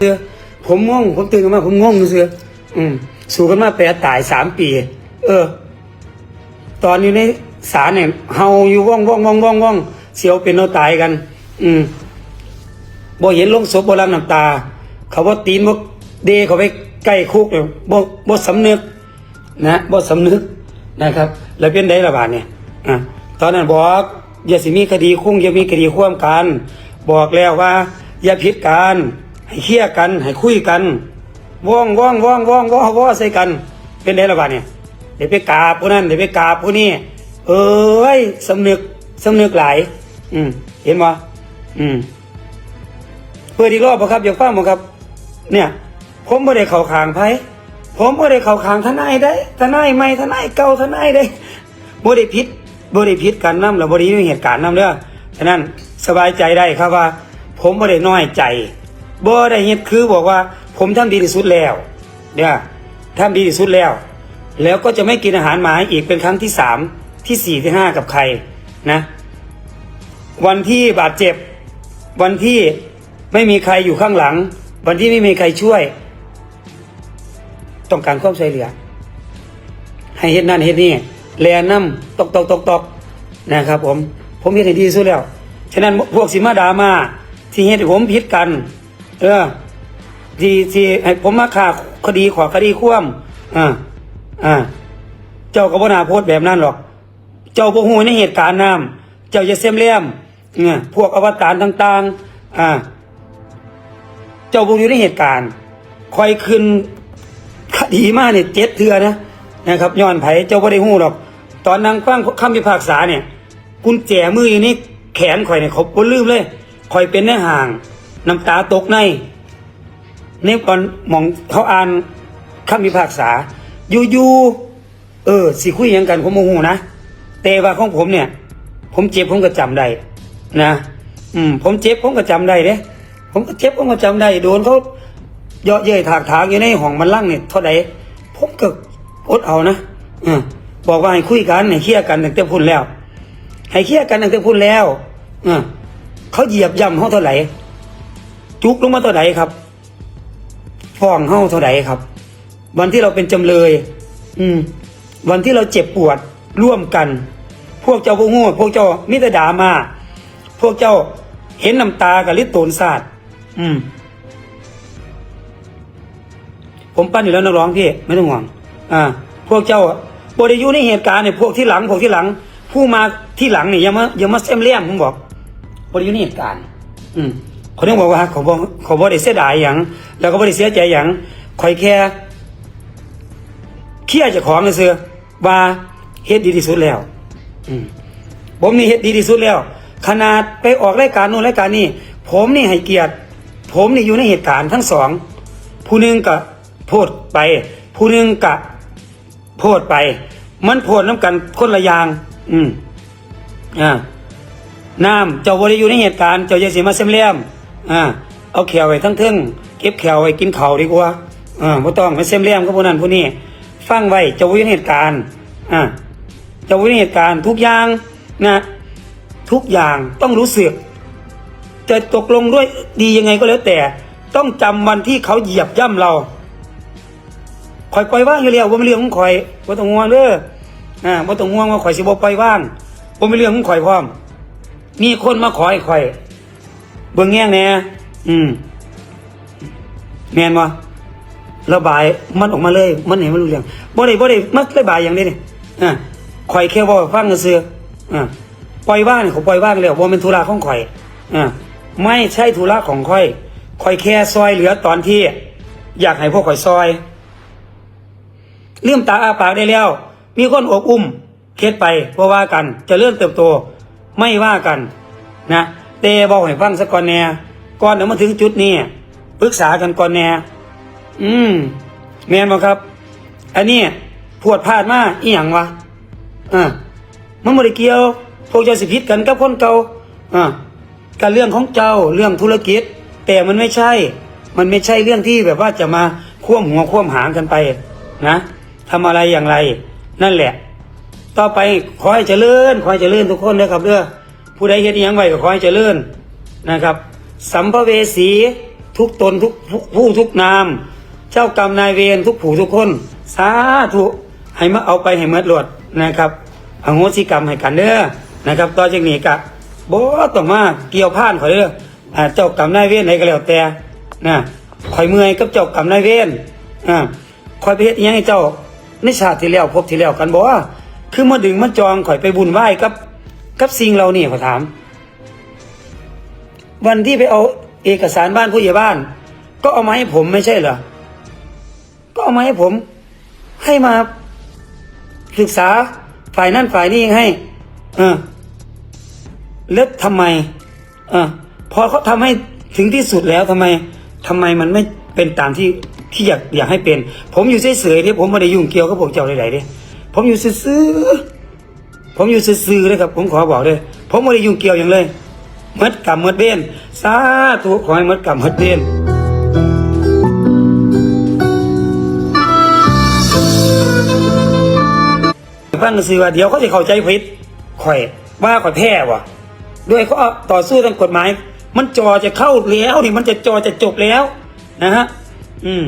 เสือผมงงผมตื่นขึ้นมาผมงงเสืออืมสู้กันมาแปดตายสามปี เออ ตอนอยู่ในศาลเนี่ยเฮาอยู่ว่องว่องว่องว่องว่องเสียวเป็นเอาตายกัน อืมบ่เห็นลงศพบ่รับน้ำตา เขาบ่ตีนบ่เดเขาไปใกล้คุกเนี่ยบ่บ่สำนึก นะบ่สำนึกนะครับ แล้วเป็นไดระบาดเนี่ยอะตอนนั้นบอกอย่าสิมีคดีคุ้งอย่ามีคดีข่วมกัน บอกแล้วว่า อย่าผิดกัน ให้เคลียร์กัน ให้คุยกันว่องว่องว่องว่องว่องว่องใส่กัน เป็นไดระบาเนี่ยเดี๋ยวไปกราบผู้นั้นเดี๋ยวไปกราบผู้นี้เอ้ยสำนึกสำนึกหลาย อืม เห็นบ่อืมเปิดอีกรอบบ่ครับอยากฟังบ่ครับ เนี่ย ผมบ่ได้เข้าขางไผผมบ่ได้เข้าขางทนายได้ทนายใหม่ทนายเก่าทนายได้บ่ได้ผิดบ่ได้ผิดกันนำแล้วบ่ได้มีเหตุการณ์นำเด้อฉะนั้นสบายใจได้ครับว่า ผมบ่ได้น้อยใจ บ่ได้เฮ็ดคือบอกว่า ผมทำดีที่สุดแล้วเด้อทำดีที่สุดแล้ว แล้วก็จะไม่กินอาหารหมาอีกเป็นครั้งที่สามที่สี่ที่ห้ากับใครนะ วันที่บาดเจ็บ วันที่ไม่มีใครอยู่ข้างหลัง วันที่ไม่มีใครช่วย ต้องการความช่วยเหลือ ให้เฮ็ดนั่นเฮ็ดนี่แลน้ำตกตกตกตกนะครับผม ผมเฮ็ดให้ดีที่สุดแล้ว ฉะนั้นพวกสิมาดามาที่เฮ็ดผมผิดกัน เออที่ที่ให้ผมมาข่าคดีขอคดีคว่ำอ่าอ่า เจ้าก็บ่น่าโพสแบบนั้นหรอก เจ้าบ่ฮู้ในเหตุการณ์น้ำเจ้าจะเสียมเลี่ยมเนี่ยพวกอวตารต่าง ๆ อ่า เจ้าบ่อยู่ในเหตุการณ์คอยขึ้นคดีมาเนี่ยเจ็ดเทือนะนะครับย้อนไผเจ้าบ่ได้ฮู้หรอก ตอนนั่งฟังคำพิพากษาเนี่ย กุญแจมืออยู่นี่แขนข่อยเนี่ยเขาบ่ลืมเลยข่อยเป็นในห่าง น้ำตาตกในนี่ก่อนมองเขาอ่านคำพิพากษา อยู่ๆเออสิคุยยังกันผมโมโหนะแต่ว่าของผมเนี่ย ผมเจ็บผมก็จำได้นะอืม ผมเจ็บผมก็จำได้เด้ผมก็เจ็บผมก็จำได้โดนเขาเยาะเย้ยถากถางอยู่ในห้องมันลั่งเนี่ยเท่าใดผมก็อดเอานะอืมบอกว่าให้คุยกันให้เคลียร์กันตั้งแต่พุ่นแล้ว ให้เคลียร์กันตั้งแต่พุ่นแล้วอ่าเขาเหยียบย่ำเขาเท่าไหร่ จุกลงมาเท่าไหร่ครับฟ้องเฮาเท่าไหร่ครับ วันที่เราเป็นจำเลย อืม วันที่เราเจ็บปวดร่วมกัน พวกเจ้าพวกงูพวกเจ้ามิตรดามา พวกเจ้าเห็นน้ำตากับลิตโตนศาสตร์อืม ผมปั้นอยู่แล้วนักร้องพี่ไม่ต้องห่วงอ่า พวกเจ้าบริยูในเหตุการณ์เนี่ยพวกที่หลังพวกที่หลัง ผู้มาที่หลังเนี่ยอย่ามาอย่ามาเส้มเลี่ยมผมบอกบริยูในเหตุการณ์ อืม เขาต้องบอกว่าเขาบอกเขาบอกได้เสียดายอย่างแล้วก็บริเสียใจอย่างคอยแค่เครียดจะของเลยเสือว่าเฮ็ดดีที่สุดแล้วผมนี่เฮ็ดดีที่สุดแล้ว ขนาดไปออกรายการโน้นรายการนี้ผมนี่ให้เกียรติ ผมนี่อยู่ในเหตุการณ์ทั้งสอง ผู้หนึงก็โพดไป ผู้หนึงก็โพดไป มันโพดน้ำกันคนละอย่าง อืมอ่าน้ำเจ้าบริอยู่ในเหตุการณ์เจ้าอย่าเสีมาเสียมเลี่ยม อ่าเอาแขวไว้ทั้งเทิงเก็บแขวไว้กินเขาดีกว่าอ่าไม่ต้องมาเสียมเลี่ยมกับผู้นั้นผู้นี้ฟังไว้จ้าบริอยู่เหตุการณ์อ่าจ้าบริอยู่เหตุการณ์ทุกอย่างนะทุกอย่างต้องรู้สึกจะตกลงด้วยดียังไงก็แล้วแต่ ต้องจำวันที่เขาเหยียบย่ำเราคอยปล่อยว่างอยู่แล้วว่าเป็นเรื่องของข่อยว่าต้องห่วงเด้ออ่าว่าต้องห่วงว่าข่อยสิบ่ปล่อยว่างว่าเป็นเรื่องของข่อยพร้อม มีคนมาขอให้ข่อย เบิ่งแง่งแน่อืมแม่นบ่ระบายมันออกมาเลย มันเห็นมันรู้เรื่องบ่ได้บ่ได้มันระบายอย่างนี้นี่อ่าข่อยแค่ว่าให้ฟังซื่ออ่าปล่อยว่างนี่เขาปล่อยว่างแล้วบ่เป็นธุระของข่อยอ่าไม่ใช่ธุระของข่อยข่อยแค่ซอยเหลือตอนที่ อยากให้พวกข่อยซอยเลื่อมตาอาปากได้แล้ว มีคนอบอุ้มเคสไปเพราะว่ากัน จะเลื่อนเติบโต ไม่ว่ากัน นะ เตบอกให้ฟังสักก่อนแน่ก่อนเดี๋ยวมาถึงจุดนี้ปรึกษากันก่อนแน่อืมแมนบ่ครับ อันนี้พวดพลาดมาอีหยังวะอ่ามันบ่ได้เกี่ยวพวกเจ้าสิผิดกันกับคนเก่าอ่าการเรื่องของเจ้าเรื่องธุรกิจ แต่มันไม่ใช่ มันไม่ใช่เรื่องที่แบบว่าจะมาคว่ำหัวคว่ำหางกันไปนะทำอะไรอย่างไร นั่นแหละ ต่อไปขอให้เจริญขอให้เจริญทุกคนนะครับเด้อ ผู้ใดเฮ็ดยังไว้ก็ขอให้เจริญนะครับ สัมภเวสีทุกตนทุกผู้ทุกนาม เจ้ากรรมนายเวรทุกผู้ทุกคน สาธุให้มาเอาไปให้เมดหลดนะครับอโหสิกรรมให้กันเด้อนะครับต่อจากนี้กะบ่ต้องมาเกี่ยวพานข่อยเด้อเจ้ากรรมนายเวรไหนก็แล้วแต่นะข่อยเมื่อยกับเจ้ากรรมนายเวรอ่าข่อยไปเฮ็ดอิหยังให้เจ้าในชาติที่แล้วพบที่แล้วกันบ่ว่าคือมาดึงมาจองข่อยไปบุญไหว้กับ กับสิ่งเรานี่ขอถาม วันที่ไปเอาเอกสารบ้านผู้ใหญ่บ้าน ก็เอามาให้ผมไม่ใช่เหรอ ก็เอามาให้ผม ให้มาศึกษาฝ่ายนั่นฝ่ายนี้ให้ เออแล้วทำไม เออพอเขาทำให้ถึงที่สุดแล้วทำไมทำไมมันไม่เป็นตามที่ที่อยากอยากให้เป็น ผมอยู่เฉยๆที่ผมไม่ได้ยุ่งเกี่ยวกับพวกเจ้าใดๆเด้ผมอยู่ซื่อๆ ผมอยู่ซื่อๆเลยครับ ผมขอบอกเลย ผมไม่ได้ยุ่งเกี่ยวอย่างเลยมัดกรรมมัดเบนสาธุขอให้มัดกรรมมัดเบนฟังสิว่าเดี๋ยวเขาจะเข้าใจผิดข่อยว่าข่อยแพ้ว่ะด้วยเขาต่อสู้ทางกฎหมาย มันจอจะเข้าแล้วนี่มันจะจอจะจบแล้วนะฮะอืม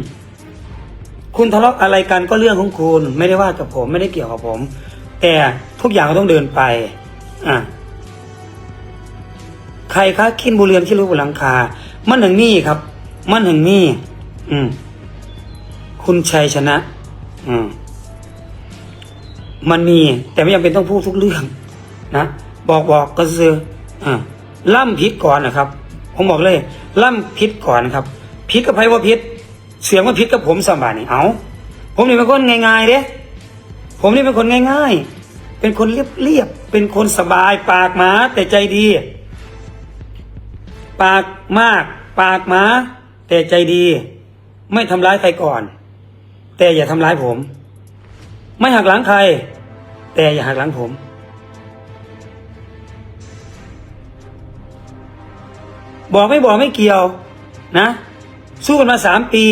คุณทะเลาะอะไรกันก็เรื่องของคุณ ไม่ได้ว่ากับผม ไม่ได้เกี่ยวกับผม แต่ ทุกอย่างก็ต้องเดินไป อะใครคะขินบุเรียนที่รู้บนหลังคา มันหนึ่งนี่ครับ มันหนึ่งนี่ อืม คุณชัยชนะ อืม มันมี แต่ไม่จำเป็นต้องพูดทุกเรื่อง นะบอกบอกก็คืออ่าล่ำพิษก่อนนะครับ ผมบอกเลยล่ำพิษก่อนนะครับพิษกับไพว่าพิษเสียงว่าพิษกับผมสบายนี่เอาผมนี่เป็นคนง่ายๆเด้ผมนี่เป็นคนง่าย ๆ เป็นคนเรียบๆเป็นคนสบายปากหมาแต่ใจดี ปากมาก ปากหมาแต่ใจดี ไม่ทำร้ายใครก่อน แต่อย่าทำร้ายผม ไม่หักหลังใคร แต่อย่าหักหลังผม บอกไม่บอกไม่เกี่ยว นะ สู้กันมาสามปี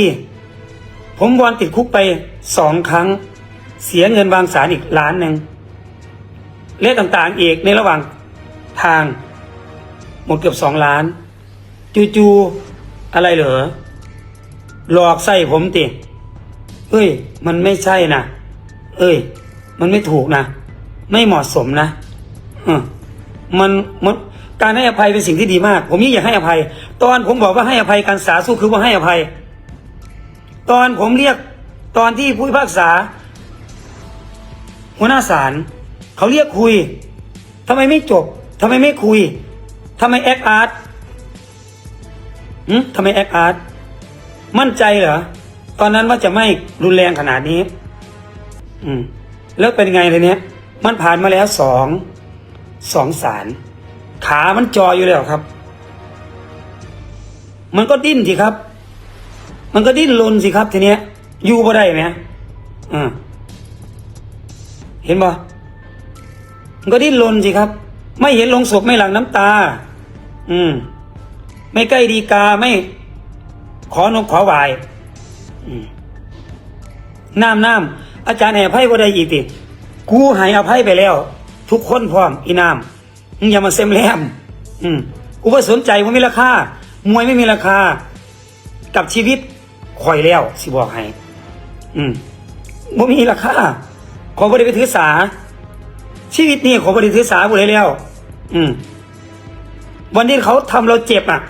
ผมวอนติดคุกไปสองครั้ง เสียเงินวางสารอีกล้านหนึ่ง เละต่างๆอีกในระหว่างทาง หมดเกือบสองล้าน จูๆอะไรเหรอหลอกใส่ผมติเอ้ย มันไม่ใช่นะเอ้ย มันไม่ถูกนะไม่เหมาะสมนะมันมันการให้อภัยเป็นสิ่งที่ดีมาก ผมยิ่งอยากให้อภัย ตอนผมบอกว่าให้อภัยการสาสู้คือว่าให้อภัย ตอนผมเรียกตอนที่ผู้พิพากษาหัวหน้าศาล เขาเรียกคุยทำไมไม่จบทำไมไม่คุยทำไมแอคอาร์ตหืมทำไมแอคอาร์ตมั่นใจเหรอ ตอนนั้นว่าจะไม่รุนแรงขนาดนี้ อืม แล้วเป็นไงเลยเนี้ย มันผ่านมาแล้วสองสองสารขามันจออยู่แล้วครับ มันก็ดิ้นสิครับ มันก็ดิ้นรนสิครับทีเนี้ย อยู่บ่ได้ไหมอ่าเห็นบ่ ก็ดิ้นรนสิครับ ไม่เห็นลงศพไม่หลั่งน้ำตา อืม ไม่ใกล้ดีกาไม่ขอนกขอวายอืมน้ำน้ำอาจารย์ให้อภัยบ่ได้อีกติกูให้อภัยไปแล้ว ทุกคนพร้อมอีน้ำมึงอย่ามาเซมแลมอืมกูก็สนใจว่ามีราคามวยไม่มีราคา กับชีวิตข่อยแล้ว สิบอกให้ อืมบ่มีราคาขอบ่ได้ไปถือสา ชีวิตนี่ขอบ่ได้ถือสาบ่ได้แล้ว อืม วันที่เขาทำเราเจ็บอะ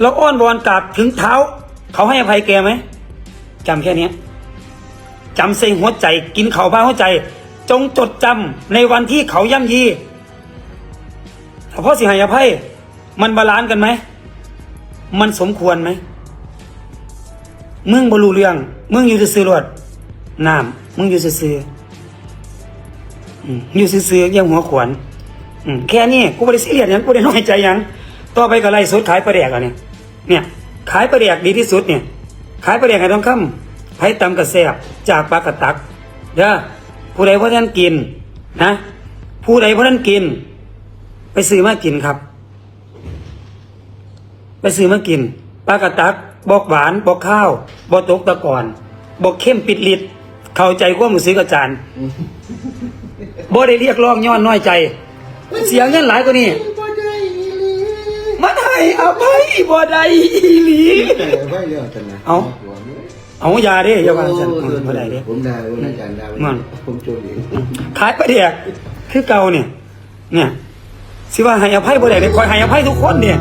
เราอ้อนวอนกราบถึงเท้า เขาให้อภัยแกไหมจำแค่เนี้ยจำใส่หัวใจ กินเขาบ้าหัวใจ จงจดจำในวันที่เขาย่ำยีเพราะสิให้อภัย มันบาลานซ์กันไหม มันสมควรไหม มึงบรูเรื่อง มึงอยู่ซื่อรวดน้ำมึงอยู่ซื่อ อยู่ซื่อๆยังหัวขวนแค่นี้กูไม่ได้ซีเรียสหยังกูได้น้อยใจยังต่อไปก็ไล่สุดขายปลาแดกอะเนี่ยเนี่ย ขายปลาแดกดีที่สุดเนี่ย ขายปลาแดกให้ต้องคำให้ตำกระแซบจากปลากระตักเด้อผู้ใดเพราะท่านกินนะ ผู้ใดเพราะท่านกิน ไปซื้อมากินครับ ไปซื้อมากินปลากระตักบอกหวานบอกข้าวบอกตกตะกอนบอกเข้มปิดลิดเข้าใจความรู้สึกอาจารย์ บ่ได้เรียกร้องย้อนน้อยใจ เสียเงินหลายกว่านี้บ่ได้อีหลีมันให้ให้อภัยบ่ได้อีหลีแต่ไม่เรื่องกันนะเอา เอาอย่าเด้อย่าว่าซั่นโอ้บ่ได้เด้ผมได้ผมได้การได้มันผมโจมเองขายปลาเดียกคือเก่าเนี่ย เนี่ยสิว่าให้อภัยบ่ได้เลยคอยให้อภัยทุกคนเนี่ย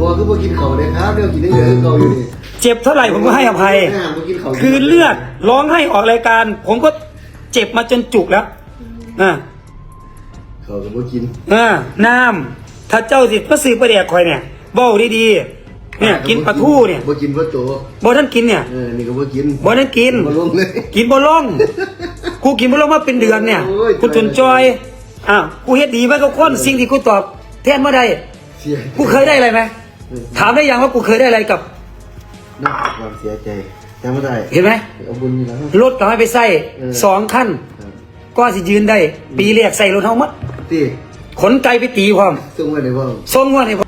บอกก็บอกกินเขาเลยครับเรื่องกินเนื้อเขาอยู่นี่เจ็บเท่าไหร่ผมก็ให้อภัยแม่บอกกินเขาคือเลือดร้องให้ออกรายการ ผมก็เจ็บมาจนจุกแล้ว อ่าเขาก็บอกกินอ่าน้ำถ้าเจ้าสิมาซื้อปลาเดียกคอยเนี่ยเบ้าดีๆเนี่ยกินปลาทูเนี่ยบอกกินปลาโตบ่ท่านกินเนี่ยเออนี่ก็บอกกินบ่ท่านกินบ่ลงเลยกินบ่ลงกูกินบ่ลงมาเป็นเดือนเนี่ยโอ้ยกูจนจอยอ้าวกูเฮ็ดดีไว้กับคนสิ่งที่กูตอบ แทนบ่ได้เสียกูเคยได้อะไรไหมถามได้ยังว่ากูเคยได้อะไรกับน่าความเสียใจจำไม่ได้เห็นไหมเอาบุญนี่แล้วรถก็ให้ไปใส่เออสองขั้นครับ ก็สิยืนได้ ปีแรกใส่รถเฮาหมดที่ขนไก่ไปตีพร้อมส่งไว้ในบ้างส่งงวดให้